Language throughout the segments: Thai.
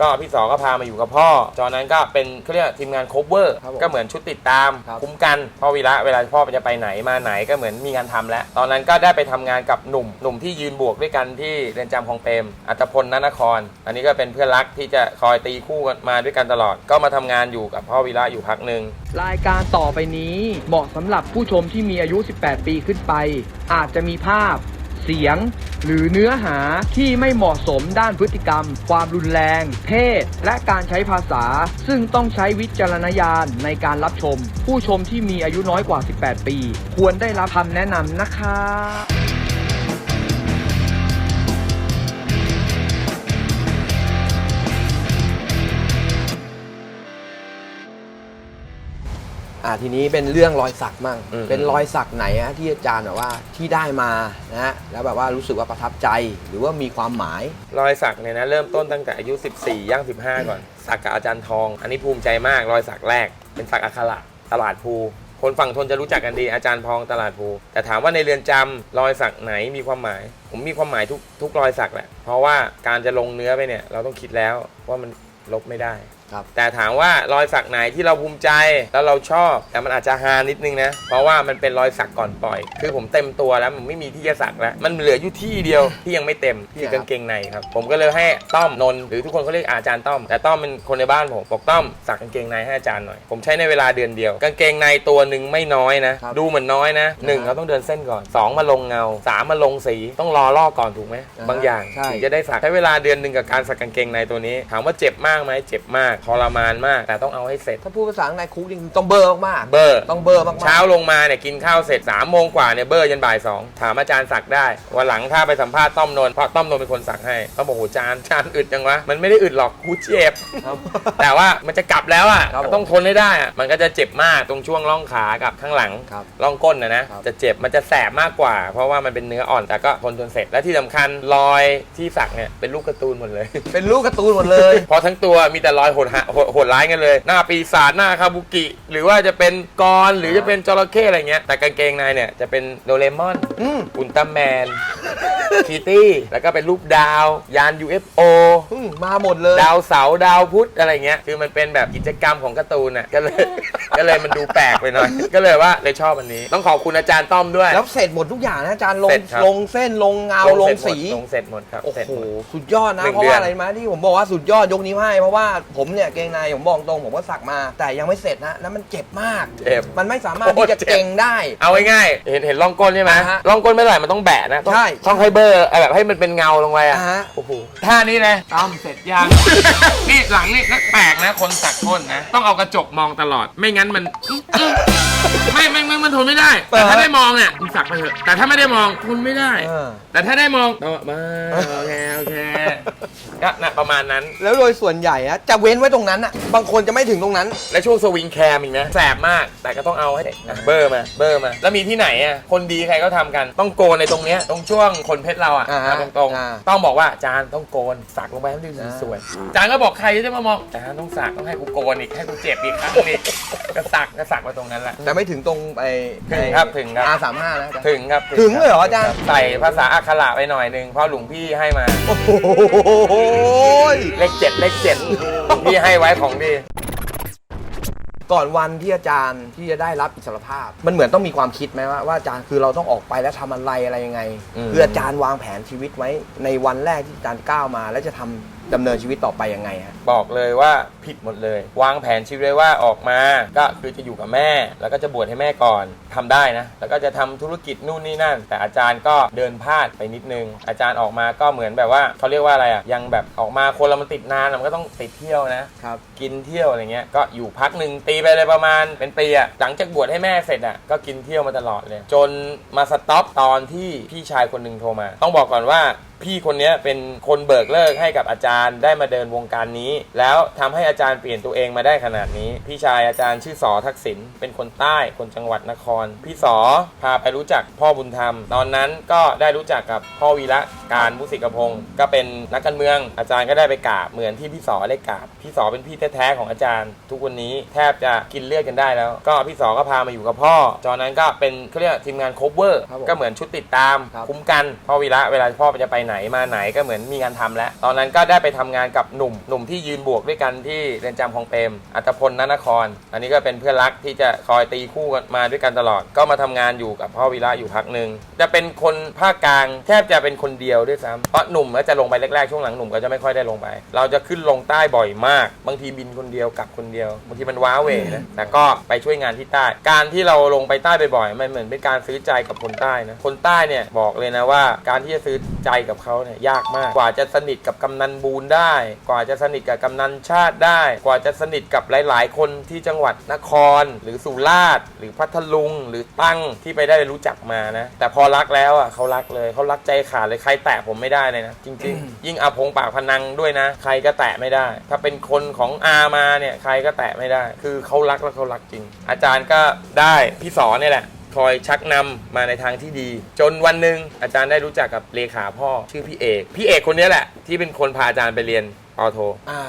ก็พี่สอก็พามาอยู่กับพ่อตอนนั้นก็เป็นเขาเรียกทีมงานโคเวอร์ ครับผมก็เหมือนชุดติดตาม ครับ คุ้มกันพ่อวีระเวลาพ่อจะไปไหนมาไหนก็เหมือนมีงานทำแล้ว ตอนนั้นก็ได้ไปทำงานกับหนุ่ม หนุ่มที่ยืนบวกด้วยกันที่เรือนจำคลองเปรมอัตพลนนคร อันนี้ก็เป็นเพื่อนรักที่จะคอยตีคู่กันมาด้วยกันตลอด ก็มาทำงานอยู่กับพ่อวีระอยู่พักหนึ่ง รายการต่อไปนี้เหมาะสำหรับผู้ชมที่มีอายุ 18 ปีขึ้นไป อาจจะมีภาพ เสียง หรือเนื้อหาที่ไม่เหมาะสมด้านพฤติกรรม ความรุนแรง เพศ และการใช้ภาษา ซึ่งต้องใช้วิจารณญาณในการรับชม ผู้ชมที่มีอายุน้อยกว่า 18 ปี ควรได้รับคำแนะนำนะคะ อ่าทีนี้เป็นเรื่องรอยสักมั่ง อืม เป็นรอยสักไหนฮะที่อาจารย์แบบว่าที่ได้มานะฮะแล้วแบบว่ารู้สึกว่าประทับใจหรือว่ามีความหมาย รอยสักเนี่ยนะเริ่มต้นตั้งแต่อายุ 14 ย่าง 15 ก่อน สักกับอาจารย์ทอง อันนี้ภูมิใจมาก รอยสักแรก เป็นสักอัคระตลาดภู คนฝั่งทนจะรู้จักกันดีอาจารย์ทองตลาดภูแต่ถามว่าในเรือนจำรอยสักไหนมีความหมาย ผมมีความหมายทุกทุกรอยสักแหละเพราะว่าการจะลงเนื้อไปเนี่ยเราต้องคิดแล้วว่ามันลบไม่ได้ ครับแต่ถามว่ารอยสักไหนที่เราภูมิใจแล้วเราชอบ แต่มันอาจจะฮานิดนึงนะ เพราะว่ามันเป็นรอยสักก่อนปล่อย คือผมเต็มตัวแล้วมันไม่มีที่จะสักแล้ว มันเหลืออยู่ที่เดียวที่ยังไม่เต็มที่กางเกงในครับ ผมก็เลยให้ต้อมนนท์หรือทุกคนเขาเรียกอาจารย์ต้อม แต่ต้อมเป็นคนในบ้านผมบอกต้อมสักกางเกงในให้อาจารย์หน่อย ผมใช้ในเวลาเดือนเดียว กางเกงในตัวหนึ่งไม่น้อยนะ ครับดูเหมือนน้อยนะหนึ่งอ่าฮะเราต้องเดินเส้นก่อนสองมาลงเงาสามมาลงสีต้องรอลอกก่อนถูกไหมอ่าฮะบางอย่างใช่ ถึงจะได้สักใช้เวลาเดือนหนึ่งกับการสักกางเกงในตัวนี้ ถามว่าเจ็บมากไหมเจ็บมากทรมานมาก แต่ต้องเอาให้เสร็จ ถ้าพูดภาษาอังกฤษคุกจริงๆต้องเบอร์มากเบอร์ ๆต้องเบอร์มากๆ เช้าลงมาเนี่ยกินข้าวเสร็จ3ามโมงกว่าเนี่ยเบอร์ยันบ่ายสองถามอาจารย์สักได้วันหลังถ้าไปสัมภาษณ์ต้อมนนท์เพราะต้อมนนท์เป็นคนสักให้ต้องบอกโหจานจานอึดจังวะมันไม่ได้อึดหรอกกูเจ็บ ครับ แต่ว่ามันจะกลับแล้วอะครับผมต้องทนให้ได้อะมันก็จะเจ็บมากตรงช่วงร่องขากับข้างหลังครับร่องก้นนะนะครับ จะเจ็บมันจะแสบมากกว่า เพราะว่ามันเป็นเนื้ออ่อนแต่ก็ทนจนเสร็จและที่สำคัญรอยที่สักเนี่ยเป็นรูปการ์ตูนหมดเลย เป็นลูกการ์ตูนหมดเลย เพราะทั้งตัวมีแต่รอยโหดหะโหดโหดร้ายกันเลย หน้าปีศาจหน้าคาบุกิ หรือว่าจะเป็นกรหรือจะเป็นจระเข้อะไรเงี้ยแต่กางเกงในเนี่ยจะเป็นโดเรมอนอืมอุลตร้าแมนคีตี้แล้วก็เป็นรูปดาว ยาน UFO อืมมาหมดเลย ดาวเสาร์ดาวพุธอะไรเงี้ยคือมันเป็นแบบกิจกรรมของการ์ตูนอะก็เลย ก็เลยมันดูแปลกไปหน่อย ก็เลยว่าเลยชอบอันนี้ ต้องขอบคุณอาจารย์ต้อมด้วย แล้วเสร็จหมดทุกอย่างนะอาจารย์ลงเสร็จครับ ลงเส้นลงเงาลงเสร็จหมดสี ลงเสร็จหมดครับโอ้เสร็จโห หมด สุดยอดนะ หนึ่งเพราะว่าเดือน อะไรมาที่ผมบอกว่าสุดยอดยกนิ้วให้ เพราะว่าผมเนี่ยเกงในผมบอกตรงผมก็สักมา แต่ยังไม่เสร็จนะแล้วมันเจ็บมาก เจ็บ มันไม่สามารถที่จะโคตรเจ็บ เก่งได้ เอาง่ายๆเห็นเห็นร่องก้นใช่ไหมอ่าฮะร่องก้นไม่เท่าไหร่มันต้องแบะนะต้องใช่ ต้องให้เบอร์ไอ้แบบให้มันเป็นเงาลงไปอะอ่าฮะโอ้โหท่านี้เลยต้อมเสร็จยัง นี่หลังนี่แปลกนะ คนสักก้นนะ ต้องเอากระจกมองตลอด ไม่งั้นมัน ไม่ไม่ไม่มันทนไม่ได้ แต่ถ้าได้มองอะมึงสักไปเถอะแต่ถ้าไม่ได้มองทนไม่ได้ เออ แต่ถ้าได้มองต่อมาโอเคโอเคก็นะประมาณนั้น แล้วโดยส่วนใหญ่นะจะเว้นไว้ตรงนั้นอะ บางคนจะไม่ถึงตรงนั้น และช่วงสวิงแคมอีกนะแสบมากแต่ก็ต้องเอาให้ได้อะเบอร์มาเบอร์มา แล้วมีที่ไหนอะคนดีใครก็ทำกันต้องโกนในตรงเนี้ยตรงช่วงคนเพชรเราอะอ่าฮะเอาตรงอ่า ๆต้องบอกว่าจานต้องโกนสักลงไปให้มันดูอ่าสวยๆจานก็บอกใครจะมามองจานต้องสักต้องให้กูโกนอีกให้กูเจ็บอีกครั้งอีกก็สักก็สักมาตรงนั้นแหละ แต่ไม่ถึงตรงไอ้ถึงครับถึงครับ อาสามห้านะอาจารย์ ถึงครับถึงเลยเหรออาจารย์ ใส่ภาษาอักขระไปหน่อยหนึงเพราะหลวงพี่ให้มา โอ้โหเลขเจ็ดเลขเจ็ดพี่ให้ไว้ของดี ก่อนวันที่อาจารย์ที่จะได้รับอิสรภาพ มันเหมือนต้องมีความคิดไหมว่าว่าอาจารย์คือเราต้องออกไปแล้วทำอะไรอะไรยังไงอืม คืออาจารย์วางแผนชีวิตไว้ในวันแรกที่อาจารย์ก้าวมา แล้วจะทำดำเนินชีวิตต่อไปยังไงฮะ บอกเลยว่าผิดหมดเลย วางแผนชีวิตไว้ว่าออกมาก็คือจะอยู่กับแม่ แล้วก็จะบวชให้แม่ก่อนทำได้นะ แล้วก็จะทำธุรกิจนู่นนี่นั่น แต่อาจารย์ก็เดินพลาดไปนิดนึง อาจารย์ออกมาก็เหมือนแบบว่าเขาเรียกว่าอะไรอะยังแบบออกมาคนเรามันติดนานอะมันก็ต้องติดเที่ยวนะ ครับ กินเที่ยวอะไรเงี้ยก็อยู่พักหนึ่งตีไปเลยประมาณเป็นปีอะหลังจากบวชให้แม่เสร็จอะก็กินเที่ยวมาตลอดเลย จนมาสต็อปตอนที่พี่ชายคนหนึ่งโทรมา ต้องบอกก่อนว่าพี่คนเนี้ยเป็นคนเบิกเลิกให้กับอาจารย์ได้มาเดินวงการนี้ แล้วทำให้อาจารย์เปลี่ยนตัวเองมาได้ขนาดนี้ พี่ชายอาจารย์ชื่อสอทักษิณเป็นคนใต้คนจังหวัดนคร พี่สอพาไปรู้จักพ่อบุญธรรม ตอนนั้นก็ได้รู้จักกับพ่อวีระการมุสิกพงศ์ก็เป็นนักการเมือง อาจารย์ก็ได้ไปกราบเหมือนที่พี่สอได้กราบพี่สอเป็นพี่แท้ๆของอาจารย์ ทุกวันนี้แทบจะกินเลือดกันได้แล้ว ก็พี่สอก็พามาอยู่กับพ่อตอนนั้นก็เป็นเขาเรียกว่าทีมงานโคเวอร์ครับผมก็เหมือนชุดติดตามครับคุ้มกันพ่อวีระเวลาพ่อจะไปไหนไหนมาไหนก็เหมือนมีงานทำแล้ว ตอนนั้นก็ได้ไปทำงานกับหนุ่มหนุ่มที่ยืนบวกด้วยกันที่เรือนจำคลองเปรมอัตพลนนคร อันนี้ก็เป็นเพื่อนรักที่จะคอยตีคู่กันมาด้วยกันตลอด ก็มาทำงานอยู่กับพ่อวีระอยู่พักหนึ่งจะเป็นคนภาคกลางแทบจะเป็นคนเดียวด้วยซ้ำเพราะหนุ่มก็จะลงไปแรกๆช่วงหลังหนุ่มก็จะไม่ค่อยได้ลงไป เราจะขึ้นลงใต้บ่อยมาก บางทีบินคนเดียวกลับคนเดียวบางทีมันว้าเหวนะแต่ก็ไปช่วยงานที่ใต้ การที่เราลงไปใต้บ่อยๆมันเหมือนเป็นการซื้อใจกับคนใต้นะคนใต้เนี่ยบอกเลยนะว่า การที่จะซื้อใจกับเขาเนี่ยยากมากกว่าจะสนิทกับกำนันบูนได้ กว่าจะสนิทกับกำนันชาติได้กว่าจะสนิทกับหลาย ๆ คนที่จังหวัดนคร หรือสุราษฎร์หรือพัทลุง หรือตั้งที่ไปได้รู้จักมานะ แต่พอรักแล้วอะเขารักเลยเขารักใจขาดเลยใครแตะผมไม่ได้เลยนะ จริง ๆ ยิ่งอาพงปากพนังด้วยนะ ใครก็แตะไม่ได้ ถ้าเป็นคนของอามาเนี่ยใครก็แตะไม่ได้ คือเขารักแล้วเขารักจริง อาจารย์ก็ได้พี่สอนเนี่ยแหละคอยชักนำมาในทางที่ดี จนวันหนึ่งอาจารย์ได้รู้จักกับเลขาพ่อชื่อพี่เอก พี่เอกคนนี้แหละ ที่เป็นคนพาอาจารย์ไปเรียนออโทอ่า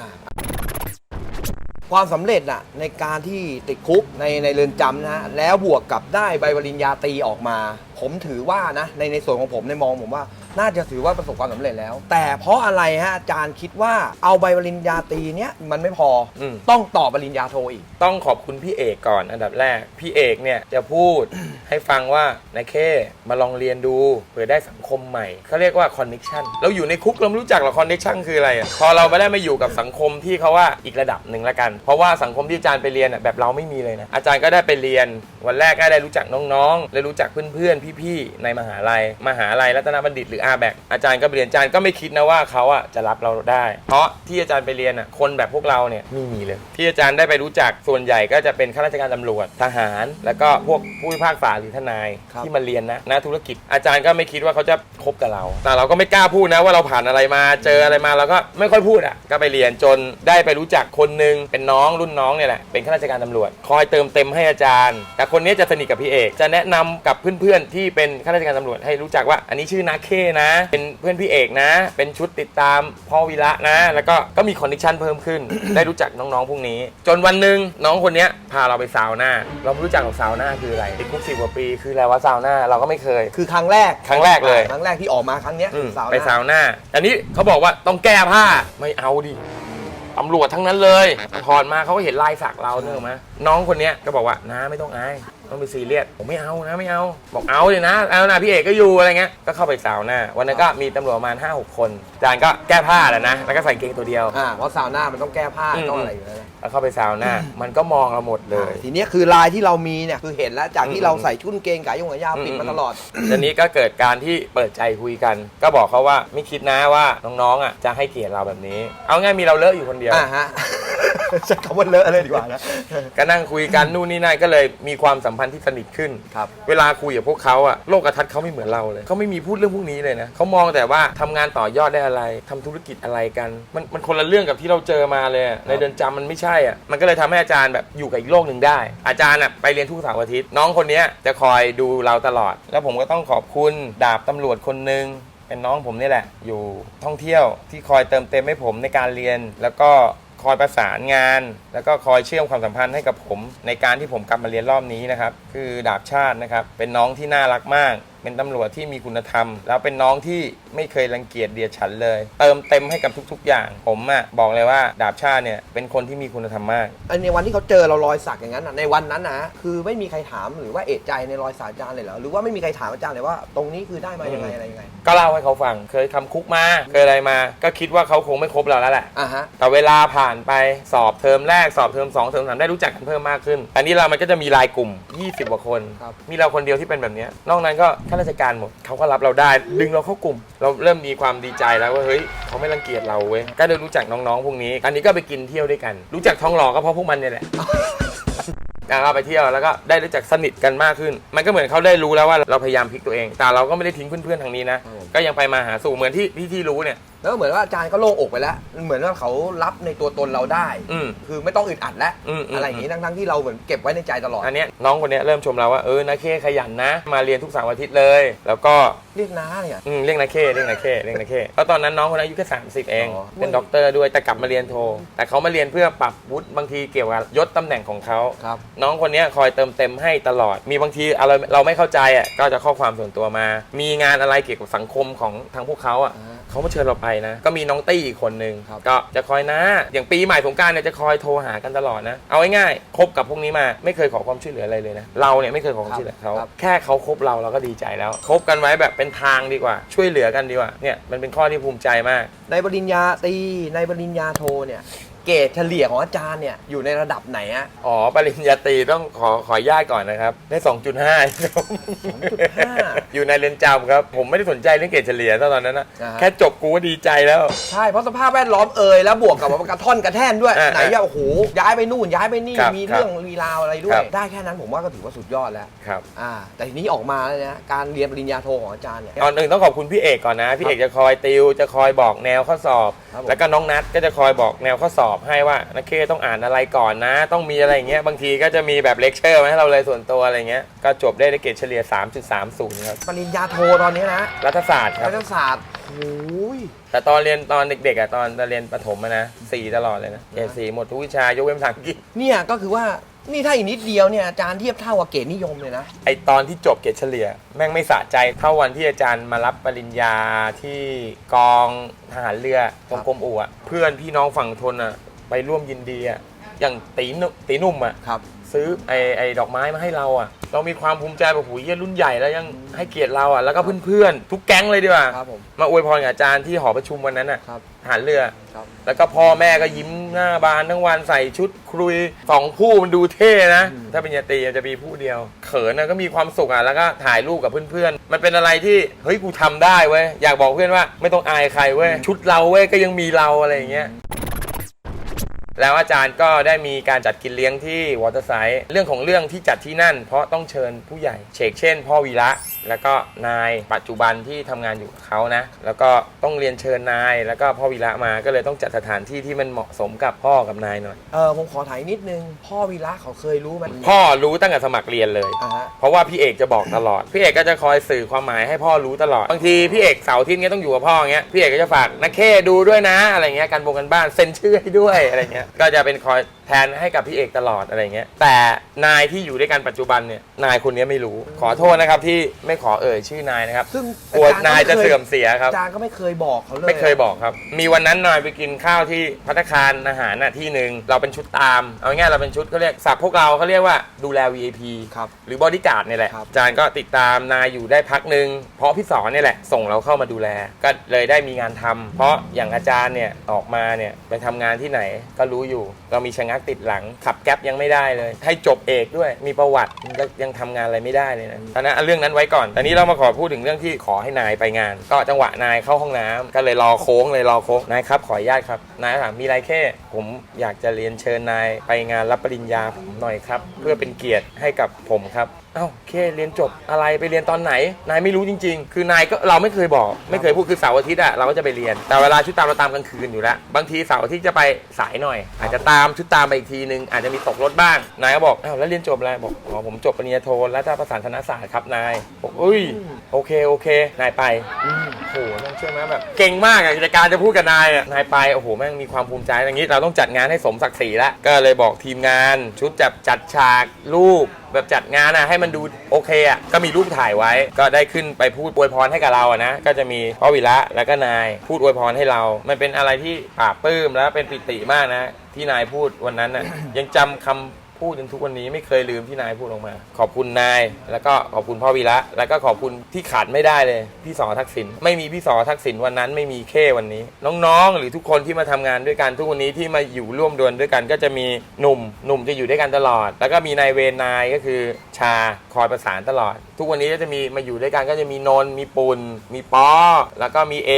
ความสำเร็จอะในการที่ติดคุกในในเรือนจำนะฮะแล้วบวกกับได้ใบปริญญาตรีออกมา ผมถือว่านะในในส่วนของผมในมองผมว่า น่าจะถือว่าประสบความสำเร็จแล้ว แต่เพราะอะไรฮะอาจารย์คิดว่าเอาใบปริญญาตรีเนี้ยมันไม่พออม ต้องต่อปริญญาโทอีก ต้องขอบคุณพี่เอกก่อนอันดับแรก พี่เอกเนี่ยจะพูด ให้ฟังว่านายเคมาลองเรียนดูเผื่อได้สังคมใหม่เขาเรียกว่าคอนเน็ชันเราอยู่ในคุกเราไม่รู้จักหรอกคอนเน็ชันคืออะไรอะพอเราไม่ได้มาอยู่กับสังคมที่เขาว่าอีกระดับหนึ่งละกัน เพราะว่าสังคมที่อาจารย์ไปเรียนอะแบบเราไม่มีเลยนะอาจารย์ก็ได้ไปเรียน วันแรกก็ได้รู้จักน้องๆได้รู้จักเพื่อนๆพี่ๆในมหาลัย มหาลัยรัตนบัณฑิตหรืออาแบกอาจารย์ก็ไปเรียนอาจารย์ก็ไม่คิดนะว่าเขาอะจะรับเราได้ เพราะที่อาจารย์ไปเรียนอะคนแบบพวกเราเนี่ยไม่มีเลย ที่อาจารย์ได้ไปรู้จักส่วนใหญ่ก็จะเป็นข้าราชการตำรวจทหาร แล้วก็พวกผู้พิพากษาหรือทนายครับที่มาเรียนนะนะธุรกิจ อาจารย์ก็ไม่คิดว่าเขาจะคบกับเรา แต่เราก็ไม่กล้าพูดนะว่าเราผ่านอะไรมาเจออะไรมาเราก็ไม่ค่อยพูดอะก็ไปเรียนจนได้ไปรู้จักคนหนึ่งเป็นน้องรุ่นน้องเนี่ยแหละเป็นข้าราชการตำรวจ คอยเติมเต็มให้อาจารย์ แต่คนนี้จะสนิทกับพี่เอก จะแนะนำกับเพื่อนๆที่เป็นข้าราชการตำรวจให้รู้จักว่า อันนี้ชื่อนาเคนะ เป็นเพื่อนพี่เอกนะ เป็นชุดติดตามพ่อวีระนะ แล้วก็ก็มีคอนดิชันเพิ่มขึ้น ได้รู้จักน้องๆพวกนี้ จนวันหนึ่งน้องคนเนี้ยพาเราไปซาวน่าเราไม่รู้จักของซาวน่าคืออะไรติดคุกสิบกว่าปีคืออะไรวะซาวน่าเราก็ไม่เคย คือครั้งแรกครั้งแรกเลย ครั้งแรกที่ออกมาครั้งเนี้ยอืคืมอสาวไปหน้าซาวน่าอันนี้เขาบอกว่าต้องแก้ผ้าไม่เอาดิตำรวจทั้งนั้นเลยถอดมาเขาก็เห็นลายสักเราเนอะมาน้องคนเนี้ยก็บอกว่าน้าไม่ต้องอาย ต้องไปซีเรียสผมไม่เอานะไม่เอา บอกเอาเลยนะเอานะพี่เอกก็อยู่อะไรเงี้ยก็เข้าไปซาวน่าวันนั้นก็มีตำรวจประมาณ5 6 คนอาจารย์ก็แก้ผ้าแหละนะแล้วก็ใส่เกงตัวเดียว อ่าเพราะสาวหน้ามันต้องแก้ผ้าอืม ต้องอะไรอยู่แล้วนะแล้วเข้าไปซาวน่ามันก็มองเราหมดเลย ทีเนี้ยคือลายที่เรามีเนี่ยคือเห็นแล้วจากที่อืมเราใส่ชุดกางเกงขายงขายาวปิดมาตลอด ทีนี้ก็เกิดการที่เปิดใจคุยกัน ก็บอกเขาว่าไม่คิดนะว่าน้องๆอะจะให้เกียรติเราแบบนี้ เอาง่ายมีเราเลอะอยู่คนเดียว อ่าฮะ ใช้คำว่าเลอะเลยดีกว่านะ ก็นั่งคุยกันนู่นนี่นั่นก็เลยมีความสัมพันธ์ที่สนิทขึ้น ครับ เวลาคุยกับพวกเขาอะโลกทัศน์เขาไม่เหมือนเราเลย เขาไม่มีพูดเรื่องพวกนี้เลยนะเขามองแต่ว่าทำงานต่อยอดได้อะไรทำธุรกิจอะไรกัน มันมันคนละเรื่องกับที่เราเจอมาเลยอะในเดือนจำมันไม่ใช่อะมันก็เลยทำให้อาจารย์แบบอยู่กับอีกโลกหนึ่งได้ อาจารย์อะไปเรียนทุกเสาร์อาทิตย์ น้องคนเนี้ยจะคอยดูเราตลอด แล้วผมก็ต้องขอบคุณดาบตำรวจคนหนึ่งเป็นน้องผมนี่แหละ อยู่ท่องเที่ยวที่คอยเติมเต็มให้ผมในการเรียน แล้วก็ คอยประสานงาน แล้วก็คอยเชื่อมความสัมพันธ์ให้กับผม ในการที่ผมกลับมาเรียนรอบนี้นะครับ คือดาบชาตินะครับ เป็นน้องที่น่ารักมาก เป็นตำรวจที่มีคุณธรรม แล้วเป็นน้องที่ไม่เคยรังเกียจเดียดฉันเลย เติมเต็มให้กับทุก ๆ อย่าง ผมอะบอกเลยว่าดาบชาติเนี่ยเป็นคนที่มีคุณธรรมมาก อันในวันที่เขาเจอเรารอยสักอย่างนั้นน่ะในวันนั้นนะคือไม่มีใครถามหรือว่าเอะใจในรอยสักอาจารย์เลยเหรอหรือว่าไม่มีใครถามอาจารย์เลยว่า ตรงนี้คือได้มายังไงอะไรยังไงก็เล่าให้เขาฟังเคยทำคุกมาเคยอะไรมา ก็คิดว่าเขาคงไม่ครบเราแล้วแหละ อ่าฮะ แต่เวลาผ่านไปสอบเทอมแรกสอบเทอม2เทอม3ได้รู้จักกันเพิ่มมากขึ้น อันนี้เรามันก็จะมีรายกลุ่ม 20กว่าคน ครับ มีเราคนเดียวที่เป็นแบบเนี้ยนอกนั้นก็ข้าราชการหมดเขาก็รับเราได้ ดึงเราเข้ากลุ่ม เราเริ่มมีความดีใจแล้วว่าเฮ้ยเขาไม่รังเกียจเราเว้ยก็ได้รู้จักน้องๆพวกนี้ อันนี้ก็ไปกินเที่ยวด้วยกัน รู้จักทองหล่อก็เพราะพวกมันเนี่ยแหละแล้วก็ไปเที่ยวแล้วก็ได้รู้จักสนิทกันมากขึ้น มันก็เหมือนเขาได้รู้แล้วว่าเราพยายามพลิกตัวเอง แต่เราก็ไม่ได้ทิ้งเพื่อนๆทางนี้นะครับผมก็ยังไปมาหาสู่เหมือนที่ที่ที่รู้เนี่ย แล้วก็เหมือนว่าอาจารย์ก็โล่งอกไปแล้วเหมือนว่าเขารับในตัวตนเราได้ อืม คือไม่ต้องอึดอัดแล้วอืมอืม อะไรอย่างนี้ทั้งๆที่เราเหมือนเก็บไว้ในใจตลอดอันเนี้ยน้องคนเนี้ยเริ่มชมเราว่าเออนาเคขยันนะ มาเรียนทุกเสาร์อาทิตย์เลย แล้วก็เรียกน้าเนี่ย อืมเรียกนาเคเรียกนาเคเรียกนาเคเพราะตอนนั้นน้องคนนั้นอายุแค่สามสิบเอง อ๋อ เป็นด็อกเตอร์ด้วยแต่กลับมาเรียนโท แต่เขามาเรียนเพื่อปรับวุฒิบางทีเกี่ยวกับยศตำแหน่งของเขา ครับ น้องคนเนี้ยคอยเติมเต็มให้ตลอด มีบางทีอะไรเราไม่เข้าใจอะก็จะข้อความส่วนตัวมา มีงานอะไรเกี่ยวกับสังคมมของทางพวกเขาอะอ่า เขามาเชิญเราไปนะ ก็มีน้องตี้อีกคนนึงครับ ก็จะคอยนะ อย่างปีใหม่สงกรารเนี่ยจะคอยโทรหากันตลอดนะ เอาง่ายๆคบกับพวกนี้มาไม่เคยขอความช่วยเหลืออะไรเลยนะ เราเนี่ยไม่เคยขอความช่วยเหลือเขาครับ แค่เขาคบเราเราก็ดีใจแล้วคบกันไว้แบบเป็นทางดีกว่า ช่วยเหลือกันดีกว่าเนี่ยมันเป็นข้อที่ภูมิใจมาก ในปริญญาตรีในปริญญาโทเนี่ย เกรดเฉลี่ยของอาจารย์เนี่ยอยู่ในระดับไหนอะอ๋อ ปริญญาตรีต้องขอขออนุญาตก่อนนะครับ ได้ 2.5ครับ2.5 อยู่ในเรือนจำครับ ผมไม่ได้สนใจเรื่องเกรดเฉลี่ยตอนนั้นนะอ่าฮะแค่จบกูก็ดีใจแล้ว ใช่ เพราะสภาพแวดล้อมเอ่ยแล้วบวกกับว่ากระท่อนกระแท่นด้วยอ่าไหนจะโอ้โหย้ายไปนู่นย้ายไปนี่ครับมีครับเรื่องวีราวอะไรด้วครัยบได้แค่นั้นผมว่าก็ถือว่าสุดยอดแล้วครับอ่าแต่ทีนี้ออกมาแล้วเนี่ยการเรียนปริญญาโทของอาจารย์เนี่ยก่อนอื่นต้องขอบคุณพี่เอกก่อนนะพี่เอกจะคอยติวจะคอยบอกแนวข้อสอบครับผมแล้วก็น้องนัทก็จะคอยบอกแนวข้อสอบให้ว่านักเคต้องอ่านอะไรก่อนนะ ต้องมีอะไรอย่างเงี้ยบางทีก็จะมีแบบเลคเชอร์มาให้เราเลยส่วนตัวอะไรเงี้ยก็จบได้ได้เกรดเฉลี่ย 3.30ครับปริญญาโทตอนนี้นะรัฐศาสตร์ครับรัฐศาสตร์โอ้ยแต่ตอนเรียนตอนเด็กๆอะตอนตอนเรียนประถมอะนะสี่ตลอดเลยนะเกรดสี่หมดทุกวิชายกเว้นภาษาอังกฤษเนี่ยก็คือว่า นี่ถ้าอีกนิดเดียวเนี่ยอาจารย์เทียบเท่ากับเกรดนิยมเลยนะ ไอตอนที่จบเกรดเฉลี่ย แม่งไม่สะใจเท่าวันที่อาจารย์มารับปริญญาที่กองทหารเรือตรงกรมอู่อะเพื่อนพี่น้องฝั่งทนอะ ไปร่วมยินดีอะอย่างตีหนุ่มตีหนุ่มอะครับ ซื้อไอไอดอกไม้มาให้เราอะเรามีความภูมิใจแบบหูยเหี้ยรุ่นใหญ่แล้วยังให้เกียรติเราอะแล้วก็เพื่อนๆทุกแก๊งเลยดีกว่าครับผมมาอวยพรกับอาจารย์ที่หอประชุมวันนั้นอะครับทหารเรือ ครับแล้วก็พ่อแม่ก็ยิ้มหน้าบานทั้งวันใส่ชุดครุยสองคู่มันดูเท่นะ อืม ถ้าเป็นยาตรีจะมีผู้เดียว เขินนะก็มีความสุขอะแล้วก็ถ่ายรูปกับเพื่อนๆ มันเป็นอะไรที่เฮ้ยกูทำได้เว้ยอยากบอกเพื่อนว่าไม่ต้องอายใครเว้ยชุดเราเว้ยก็ยังมีเราอะไรอย่างเงี้ย แล้วอาจารย์ก็ได้มีการจัดกินเลี้ยงที่วอเตอร์ไซด์เรื่องของเรื่องที่จัดที่นั่น เพราะต้องเชิญผู้ใหญ่เชกเช่น พ่อวีระ แล้วก็นายปัจจุบันที่ทำงานอยู่กับเขานะ แล้วก็ต้องเรียนเชิญนาย แล้วก็พ่อวีระมาก็เลยต้องจัดสถานที่ที่มันเหมาะสมกับพ่อกับนายหน่อย เออผมขอถ่ายนิดนึง พ่อวีระเขาเคยรู้ไหมพ่อรู้ตั้งแต่สมัครเรียนเลย อ่าฮะ เพราะว่าพี่เอกจะบอกตลอด พี่เอกก็จะคอยสื่อความหมายให้พ่อรู้ตลอด บางทีพี่เอกเสาร์อาทิตย์เงี้ยต้องอยู่กับพ่อเงี้ย พี่เอกก็จะฝากนักเคดูด้วยนะ อะไรเงี้ย การบงกันบ้านเซ็นชื่อให้ด้วยอะไรเงี้ย ก็จะเป็นคอยแทนให้กับพี่เอกตลอดอะไรเงี้ย แต่นายที่อยู่ด้วยกันปัจจุบันเนี่ย นายคนนี้ไม่รู้ ขอโทษนะครับที่ไม่ขอเอ่ยชื่อนายนะครับซึ่งกลัวอจรนายจะก็ไคเสื่อมเสียครับ อาจารย์ก็ไม่เคยบอกเขาเลยไม่เคยบอกครับ มีวันนั้นนายไปกินข้าวที่พัตตาคารอาหารน่ะที่หนึ่งเราเป็นชุดตาม เอาง่ายๆเราเป็นชุดเขาเรียกสับพวกเราเขาเรียกว่าดูแล VIP ครับ หรือบอดี้การ์ดเนี่ยแหละครับ อาจารย์ก็ติดตามนายอยู่ได้พักหนึ่งเพราะพี่สอนเนี่ยแหละส่งเราเข้ามาดูแล ก็เลยได้มีงานทำเพราะอย่างอาจารย์เนี่ยออกมาเนี่ยไปทำงานที่ไหนก็รู้อยู่ เรามีชะงักติดหลัง ขับแก๊ปยังไม่ได้เลย ให้จบเอกด้วยมีประวัติก็ยังทำงานอะไรไม่ได้เลยนะตอนนั้นเอาเรื่องนั้นไว้ก่อนแต่นี้เรามาขอพูดถึงเรื่องที่ขอให้นายไปงาน ก็จังหวะนายเข้าห้องน้ำก็เลยรอโค้งเลยรอโค้งนายครับขออนุญาตครับนายถามมีอะไรแค่ ผมอยากจะเรียนเชิญนายไปงานรับปริญญาผมหน่อยครับ เพื่อเป็นเกียรติให้กับผมครับ เอ้าเคเรียนจบอะไรไปเรียนตอนไหน นายไม่รู้จริง ๆ คือนายก็เราไม่เคยบอก ไม่เคยพูดคือเสาร์อาทิตย์อะเราก็จะไปเรียน แต่เวลาชุดตามเราตามกลางคืนอยู่แล้ว บางทีเสาร์อาทิตย์จะไปสายหน่อย อาจจะตามชุดตามไปอีกทีนึงอาจจะมีตกรถบ้าง นายก็บอกอ้าวแล้วเรียนจบอะไรบอกอ๋อผมจบปริญญาโทและจะประสานธนศาสตร์ครับนายบอกอุ้ยโอเคโอเคนายไปโอ้โหนั่นเชื่อไหมแบบเก่งมากอะกิจการจะพูดกับนายอะนายไปโอ้โหแม่งมีความภูมิใจอย่างนี้เราต้องจัดงานให้สมศักดิ์ศรีละก็เลยบอกทีมงาน ชุดจับจัดฉากรูป แบบจัดงานอะให้มันดูโอเคอะก็มีรูปถ่ายไว้ ก็ได้ขึ้นไปพูดอวยพรให้กับเราอะนะ ก็จะมีพ่อวิระแล้วก็นายพูดอวยพรให้เรา มันเป็นอะไรที่ปลาบปลื้มแล้วเป็นปิติมากนะ ที่นายพูดวันนั้นน่ะยังจำคำ พูดจนทุกวันนี้ไม่เคยลืมที่นายพูดออกมา ขอบคุณนาย แล้วก็ขอบคุณพ่อวีระแล้วก็ขอบคุณที่ขาดไม่ได้เลย พี่สอทักษิณไม่มีพี่สอทักษิณวันนั้นไม่มีเควันนี้ น้องๆ หรือทุกคนที่มาทำงานด้วยกันทุกวันนี้ที่มาอยู่ร่วมดวนด้วยกัน ก็จะมีหนุ่มหนุ่มจะอยู่ด้วยกันตลอด แล้วก็มีนายเวนนายก็คือชาคอยประสานตลอด ทุกวันนี้ก็จะมีมาอยู่ด้วยกันก็จะมีนนมีปุนมีป้อแล้วก็มีเอ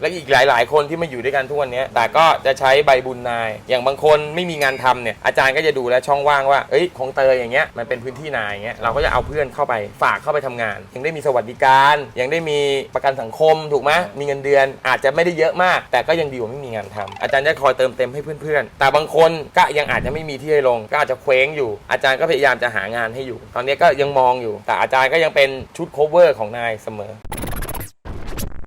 และอีกหลาย ๆ คนที่มาอยู่ด้วยกันทุกวันนี้แต่ก็จะใช้ใบบุญนาย อย่างบางคนไม่มีงานทำเนี่ยอาจารย์ก็จะดูแลช่องว่างว่าเอ้ยของเตยอย่างเงี้ยมันเป็นพื้นที่นายอย่างเงี้ยเราก็จะเอาเพื่อนเข้าไปฝากเข้าไปทำงาน ยังได้มีสวัสดิการ ยังได้มีประกันสังคมถูกไหมมีเงินเดือน อาจจะไม่ได้เยอะมาก แต่ก็ยังดีกว่าไม่มีงานทำอาจารย์จะคอยเติมเต็มให้เพื่อน ๆ แต่บางคนก็ยังอาจจะไม่มีที่ให้ลงก็อาจจะเคว้งอยู่ อาจารย์ก็พยายามจะหางานให้อยู่ตอนนี้ก็ยังมองอยู่ แต่อาจารย์ก็ยังเป็นชุด cover ของนายเสมอ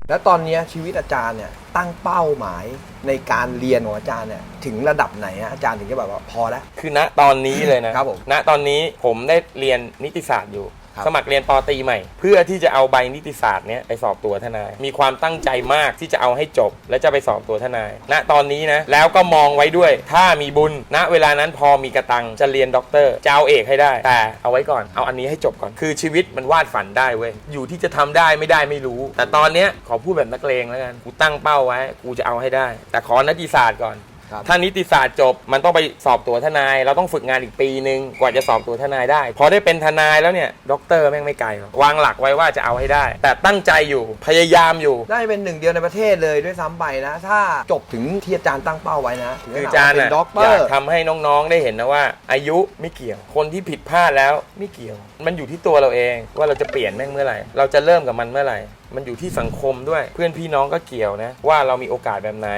แล้วตอนเนี้ยชีวิตอาจารย์เนี่ยตั้งเป้าหมายในการเรียนของอาจารย์เนี่ยถึงระดับไหนอะอาจารย์ถึงจะแบบว่าพอแล้ว คือณตอนนี้เลยนะครับผม ณตอนนี้ผมได้เรียนนิติศาสตร์อยู่ครับ สมัครเรียนปอตรีใหม่ เพื่อที่จะเอาใบนิติศาสตร์เนี้ยไปสอบตัวทนาย มีความตั้งใจมากที่จะเอาให้จบ และจะไปสอบตัวทนาย ณตอนนี้นะแล้วก็มองไว้ด้วย ถ้ามีบุญณเวลานั้นพอมีกระตังจะเรียนด็อกเตอร์จะเอาเอกให้ได้ แต่เอาไว้ก่อนเอาอันนี้ให้จบก่อนคือชีวิตมันวาดฝันได้เว้ยอยู่ที่จะทำได้ไม่ได้ไม่รู้ แต่ตอนเนี้ยขอพูดแบบนักเลงแล้วกันกูตั้งเป้าไว้ กูจะเอาให้ได้ แต่ขอนิติศาสตร์ก่อน ครับ ถ้านิติศาสตร์จบมันต้องไปสอบตัวทนาย เราต้องฝึกงานอีกปีหนึ่งกว่าจะสอบตัวทนายได้ พอได้เป็นทนายแล้วเนี่ยด็อกเตอร์แม่งไม่ไกลหรอกวางหลักไว้ว่าจะเอาให้ได้ แต่ตั้งใจอยู่พยายามอยู่ ได้เป็นหนึ่งเดียวในประเทศเลยด้วยซ้ำไปนะ ถ้าจบถึงที่อาจารย์ตั้งเป้าไว้นะถึงขคือนาดอาจารย์เป็นน่ะด็อกเตออยากร์ทำให้น้องๆได้เห็นนะว่า อายุไม่เกี่ยว คนที่ผิดพลาดแล้วไม่เกี่ยว มันอยู่ที่ตัวเราเองว่าเราจะเปลี่ยนแม่งเมื่อไหร่ เราจะเริ่มกับมันเมื่อไหร่ มันอยู่ที่สังคมด้วย เพื่อนพี่น้องก็เกี่ยวนะ ว่าเรามีโอกาสแบบไหน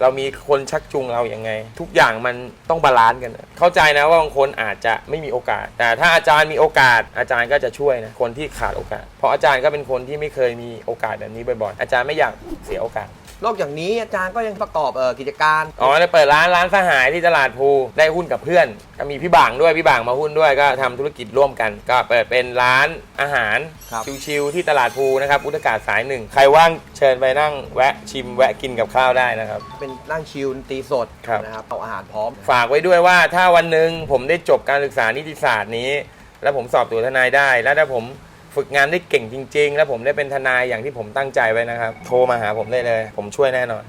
เรามีคนชักจูงเราอย่างไง ทุกอย่างมันต้องบาลานซ์กันนะเข้าใจนะว่าบางคนอาจจะไม่มีโอกาส แต่ถ้าอาจารย์มีโอกาส อาจารย์ก็จะช่วยนะคนที่ขาดโอกาส เพราะอาจารย์ก็เป็นคนที่ไม่เคยมีโอกาสแบบนี้บ่อยๆ อาจารย์ไม่อยากเสียโอกาส นอกจากนี้อาจารย์ก็ยังประกอบเอ่อกิจการ อ๋อได้เปิดร้านร้านสหายที่ตลาดภูได้หุ้นกับเพื่อน ก็มีพี่บางด้วยพี่บางมาหุ้นด้วยก็ทำธุรกิจร่วมกัน ก็เปิดเป็นร้านอาหารครับ ชิวๆที่ตลาดภูนะครับอุตกาศสายหนึ่งใครว่างเชิญไปนั่งแวะชิมแวะกินกับข้าวได้นะครับ เป็นนั่งชิลตีสดครับ นะครับเอาอาหารพร้อม ฝากไว้ด้วยว่าถ้าวันหนึ่งผมได้จบการศึกษานิติศาสตร์นี้ แล้วผมสอบตัวทนายได้ แล้วถ้าผม ฝึกงานได้เก่งจริง ๆ แล้วผมได้เป็นทนายอย่างที่ผมตั้งใจไว้นะครับ โทรมาหาผมได้เลย ผมช่วยแน่นอน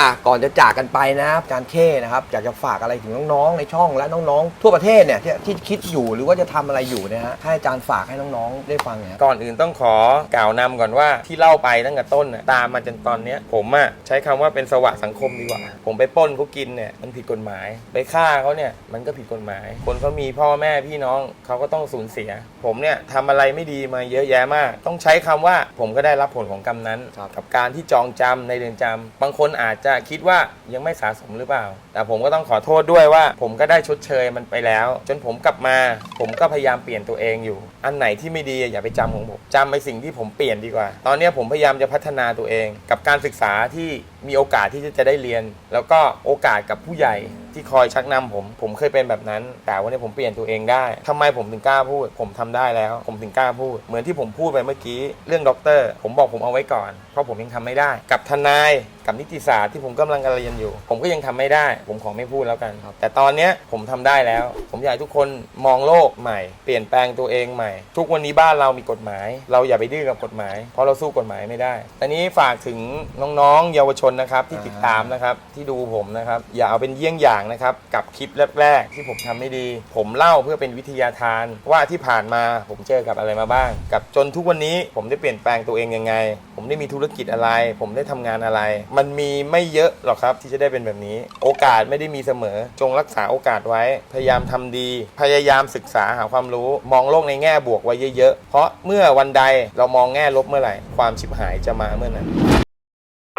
อะก่อนจะจากกันไปนะครับอาจารย์เข้นะครับอยากจะฝากอะไรถึงน้องๆในช่องและน้องๆ ทั่วประเทศเนี่ยที่ที่คิดอยู่หรือว่าจะทำอะไรอยู่เนะฮะให้อาจารย์ฝากให้น้องๆได้ฟังหน่อยครับก่อนอื่นต้องขอกล่าวนำก่อนว่าที่เล่าไปตั้งแต่ต้นน่ะตามมาจนตอนเนี้ยผมอะใช้คำว่าเป็นสวะสังคมดีกว่า ผมไปปล้นเขากินเนี่ยมันผิดกฎหมาย ไปฆ่าเขาเนี่ยมันก็ผิดกฎหมาย คนเขามีพ่อแม่พี่น้องเขาก็ต้องสูญเสีย ผมเนี่ยทำอะไรไม่ดีมาเยอะแยะมาก ต้องใช้คำว่าผมก็ได้รับผลของกรรมนั้น ครับ กับการที่จองจำในเรือนจำบางคนอาจจะคิดว่ายังไม่สะสมหรือเปล่า แต่ผมก็ต้องขอโทษด้วยว่า ผมก็ได้ชดเชยมันไปแล้ว จนผมกลับมา ผมก็พยายามเปลี่ยนตัวเองอยู่ อันไหนที่ไม่ดีอย่าไปจำของผมจำไปสิ่งที่ผมเปลี่ยนดีกว่า ตอนนี้ผมพยายามจะพัฒนาตัวเอง กับการศึกษาที่ มีโอกาสที่จะได้เรียน แล้วก็โอกาสกับผู้ใหญ่ที่คอยชักนำผม ผมเคยเป็นแบบนั้น แต่วันนี้ผมเปลี่ยนตัวเองได้ทำไมผมถึงกล้าพูด ผมทำได้แล้ว ผมถึงกล้าพูด เหมือนที่ผมพูดไปเมื่อกี้เรื่องด็อกเตอร์ ผมบอกผมเอาไว้ก่อน เพราะผมยังทำไม่ได้ กับทนายกับนิติศาสตร์ที่ผมกำลังเรียนอยู่ ผมก็ยังทำไม่ได้ ผมขอไม่พูดแล้วกันแต่ตอนเนี้ยผมทำได้แล้ว ผมอยากให้ทุกคนมองโลกใหม่ เปลี่ยนแปลงตัวเองใหม่ ทุกวันนี้บ้านเรามีกฎหมาย เราอย่าไปดื้อกับกฎหมาย เพราะเราสู้กฎหมายไม่ได้อันนี้ฝากถึงน้องๆ เยาวชนนะครับที่ติดตามนะครับที่ดูผมนะครับ อย่าเอาเป็นเยี่ยงอย่างนะครับกับคลิปแรกๆที่ผมทำไม่ดี ผมเล่าเพื่อเป็นวิทยาทาน ว่าที่ผ่านมาผมเจอกับอะไรมาบ้าง กับจนทุกวันนี้ผมได้เปลี่ยนแปลงตัวเองยังไง ผมได้มีธุรกิจอะไร ผมได้ทำงานอะไร มันมีไม่เยอะหรอกครับที่จะได้เป็นแบบนี้ โอกาสไม่ได้มีเสมอ จงรักษาโอกาสไว้ พยายามทำดี พยายามศึกษาหาความรู้ มองโลกในแง่บวกไว้เยอะๆเพราะเมื่อวันใดเรามองแง่ลบเมื่อไหร่ ความชิบหายจะมาเมื่อนั้น เห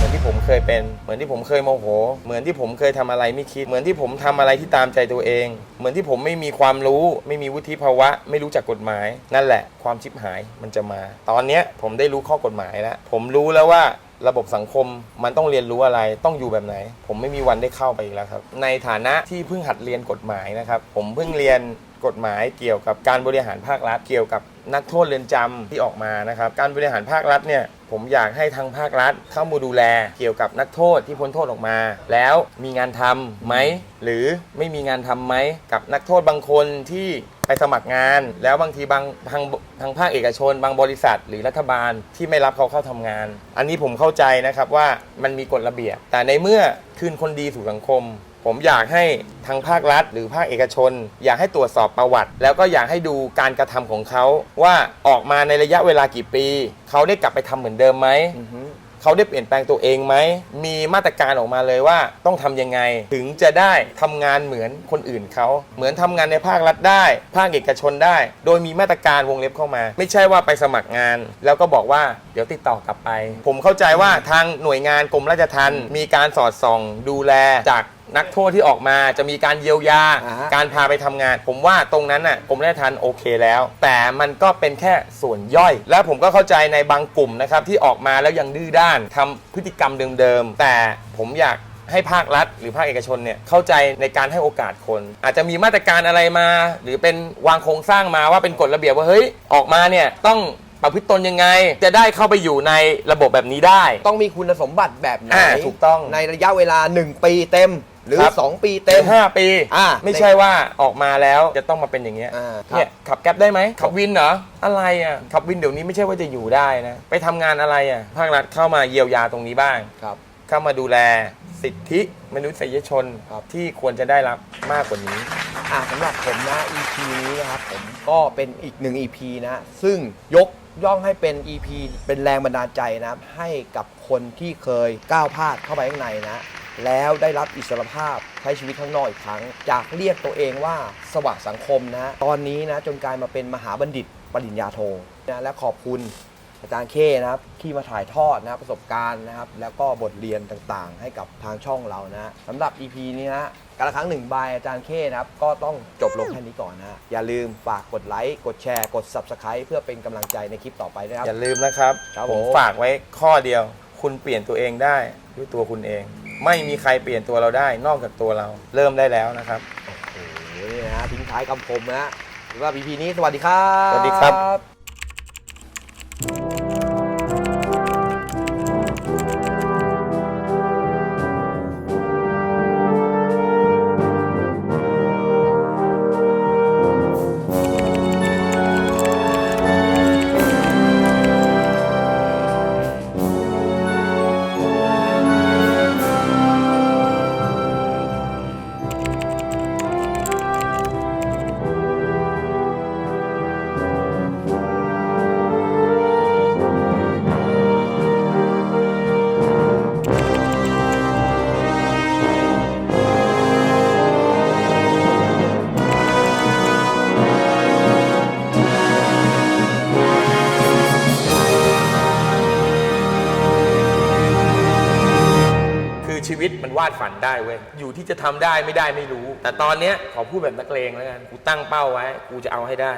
มือนที่ผมเคยเป็น เหมือนที่ผมเคยโมโห เหมือนที่ผมเคยทำอะไรไม่คิด เหมือนที่ผมทำอะไรที่ตามใจตัวเอง เหมือนที่ผมไม่มีความรู้ ไม่มีวุฒิภาวะ ไม่รู้จักกฎหมาย นั่นแหละ ความชิบหายมันจะมา ตอนเนี้ยผมได้รู้ข้อกฎหมายแล้ว ผมรู้แล้วว่า ระบบสังคมมันต้องเรียนรู้อะไรต้องอยู่แบบไหน ผมไม่มีวันได้เข้าไปอีกแล้วครับ ในฐานะที่เพิ่งหัดเรียนกฎหมายนะครับ ผมเพิ่งเรียนกฎหมายเกี่ยวกับการบริหารภาครัฐเกี่ยวกับ นักโทษเรือนจำที่ออกมานะครับการบริหารภาครัฐเนี่ยผมอยากให้ทางภาครัฐเข้ามาดูแลเกี่ยวกับนักโทษที่พ้นโทษออกมา แล้วมีงานทำไหมหรือไม่มีงานทำไหมกับนักโทษบางคนที่ไปสมัครงาน แล้วบางทีบางทางทางภาคเอกชน บางบริษัท หรือรัฐบาลที่ไม่รับเขาเข้าทำงาน อันนี้ผมเข้าใจนะครับว่ามันมีกฎระเบียบ แต่ในเมื่อคืนคนดีสู่สังคมผมอยากให้ทางภาครัฐ หรือภาคเอกชน อยากให้ตรวจสอบประวัติ แล้วก็อยากให้ดูการกระทำของเขาว่าออกมาในระยะเวลากี่ปี เขาได้กลับไปทำเหมือนเดิมไหมอือฮึเขาได้เปลี่ยนแปลงตัวเองไหม มีมาตรการออกมาเลยว่าต้องทำยังไง ถึงจะได้ทำงานเหมือนคนอื่นเขา เหมือนทำงานในภาครัฐได้ ภาคเอกชนได้ โดยมีมาตรการวงเล็บเข้ามา ไม่ใช่ว่าไปสมัครงาน แล้วก็บอกว่าเดี๋ยวติดต่อกลับไป ผมเข้าใจว่าทางหน่วยงานกรมราชทัณฑ์มีการสอดส่องดูแลจาก นักโทษที่ออกมาจะมีการเยียวยา อ่าฮะ การพาไปทำงาน ผมว่าตรงนั้นน่ะกรมราชทัณฑ์โอเคแล้ว แต่มันก็เป็นแค่ส่วนย่อย และผมก็เข้าใจในบางกลุ่มนะครับที่ออกมาแล้วยังดื้อด้านทำพฤติกรรมเดิมๆแต่ผมอยากให้ภาครัฐ หรือภาคเอกชนเนี่ยเข้าใจในการให้โอกาสคน อาจจะมีมาตรการอะไรมา หรือเป็นวางโครงสร้างมาว่าเป็นกฎระเบียบว่าเฮ้ยออกมาเนี่ยต้องประพฤติตนยังไง จะได้เข้าไปอยู่ในระบบแบบนี้ได้ ต้องมีคุณสมบัติแบบไหนอ่าถูกต้อง ในระยะเวลา 1 ปีเต็ม หรือ ครับ 2 ปีเต็เต็มมห้าปี อ่าไม่ใช่ว่าออกมาแล้วจะต้องมาเป็นอย่างเงี้ยอ่าครับ เนี่ยขับแก๊ปได้ไหมขับวินเหรออะไรอะขับวินเดี๋ยวนี้ไม่ใช่ว่าจะอยู่ได้นะไปทำงานอะไรอะภาครัฐเข้ามาเยียวยาตรงนี้บ้าง ครับ เข้ามาดูแลสิทธิมนุษยชนครับ ที่ควรจะได้รับมากกว่านี้ อ่าสำหรับผมนะ EP นี้นะครับผมก็เป็นอีกหนึ่ง EP นะ ซึ่งยกย่องให้เป็น EP เป็นแรงบันดาลใจนะครับให้กับคนที่เคยก้าวพลาดเข้าไปข้างในนะ แล้วได้รับอิสรภาพใช้ชีวิตข้างนอกอีกครั้ง จากเรียกตัวเองว่าสวะสังคมนะตอนนี้นะจนกลายมาเป็นมหาบัณฑิตปริญญาโทนะและขอบคุณอาจารย์เคนะครับที่มาถ่ายทอดนะครับประสบการณ์นะครับ แล้วก็บทเรียนต่างๆ ให้กับทางช่องเรานะสำหรับ EP นี้นะการละครั้งหนึ่งบายอาจารย์เคนะครับก็ต้องจบลงแค่นี้ก่อนนะอย่าลืมฝากกดไลค์กดแชร์กด Subscribe เพื่อเป็นกำลังใจในคลิปต่อไปนะครับ อย่าลืมนะครับ ครับผมผมฝากไว้ข้อเดียว คุณเปลี่ยนตัวเองได้ด้วยตัวคุณเอง ไม่มีใครเปลี่ยนตัวเราได้นอกจากตัวเรา เริ่มได้แล้วนะครับ โอ้โหนี่นะฮะทิ้งท้ายคำคมนะสำหรับ EP นี้สวัสดีครับ สวัสดีครับ ดฝันได้เว้ย อยู่ที่จะทำได้ไม่ได้ไม่รู้ แต่ตอนเนี้ยขอพูดแบบนักเลงแล้วกัน กูตั้งเป้าไว้ กูจะเอาให้ได้